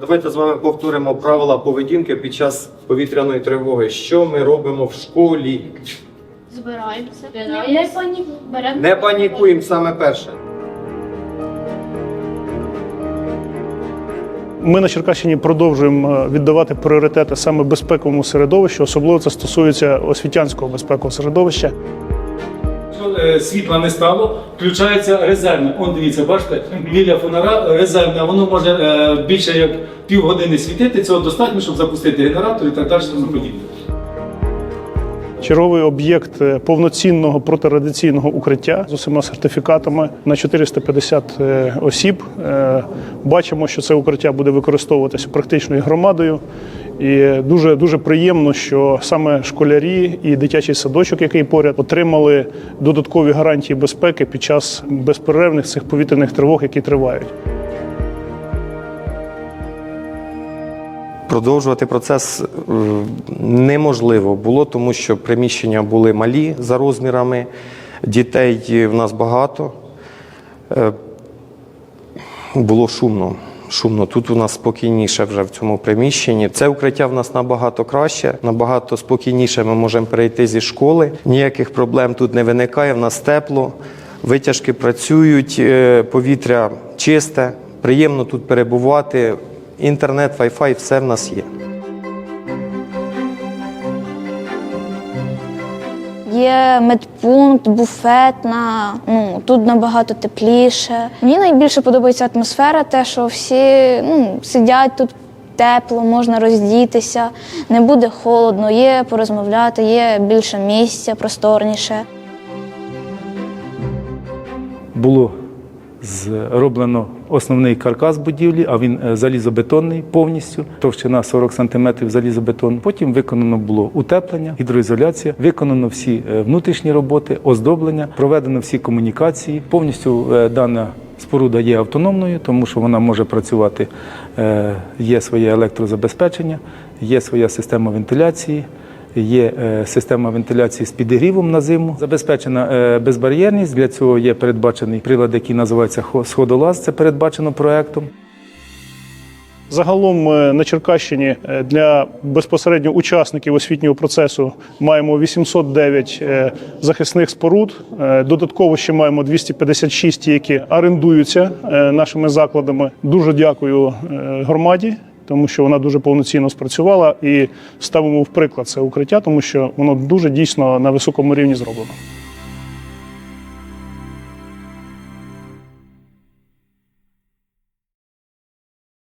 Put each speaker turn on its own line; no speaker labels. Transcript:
Давайте з вами повторимо правила поведінки під час повітряної тривоги. Що ми робимо в школі?
Збираємося. Не панікуємо.
Не панікуємо саме перше.
Ми на Черкащині продовжуємо е, віддавати пріоритети саме безпековому середовищу, особливо це стосується освітянського безпекового середовища.
Е, світла не стало, включається резервне. Он дивіться, бачите, біля фонара резервне, воно може е, більше як півгодини світити. Цього достатньо, щоб запустити генератор і так далі. тому подібне.
Черговий об'єкт е, повноцінного протирадіаційного укриття з усіма сертифікатами на 450 е, осіб. Бачимо, що це укриття буде використовуватися практичною громадою. І дуже дуже приємно, що саме школярі і дитячий садочок, який поряд, отримали додаткові гарантії безпеки під час безперервних цих повітряних тривог, які тривають.
Продовжувати процес е, неможливо було, тому що приміщення були малі за розмірами, дітей в нас багато. Е, Було шумно. Шумно. Тут у нас спокійніше вже в цьому приміщенні. Це укриття в нас набагато краще, набагато спокійніше ми можемо перейти зі школи. Ніяких проблем тут не виникає, в нас тепло, витяжки працюють, е, повітря чисте, приємно тут перебувати. Інтернет, Wi-Fi, все в нас є.
Є медпункт, буфетна. Ну тут набагато тепліше. Мені найбільше подобається атмосфера, те, що всі ну, сидять тут тепло, можна роздітися, не буде холодно, є порозмовляти, є більше місця, просторніше.
Було зроблено основний каркас будівлі, а він е, залізобетонний повністю, товщина 40 см залізобетон. Потім виконано було утеплення, гідроізоляція, виконано всі е, внутрішні роботи, оздоблення, проведено всі комунікації. Повністю е, дана споруда є автономною, тому що вона може працювати, є своє електрозабезпечення, є своя система вентиляції. Є е, система вентиляції з підігрівом на зиму, забезпечена е, безбар'єрність. Для цього є передбачений прилад, який називається сходолаз. Це передбачено проектом.
Загалом е, на Черкащині для безпосередньо учасників освітнього процесу маємо 809 е, захисних споруд. Додатково ще маємо 256, які орендуються нашими закладами. Дуже дякую громаді. Тому що вона дуже повноцінно спрацювала і ставимо в приклад це укриття, тому що воно дуже дійсно на високому рівні зроблено.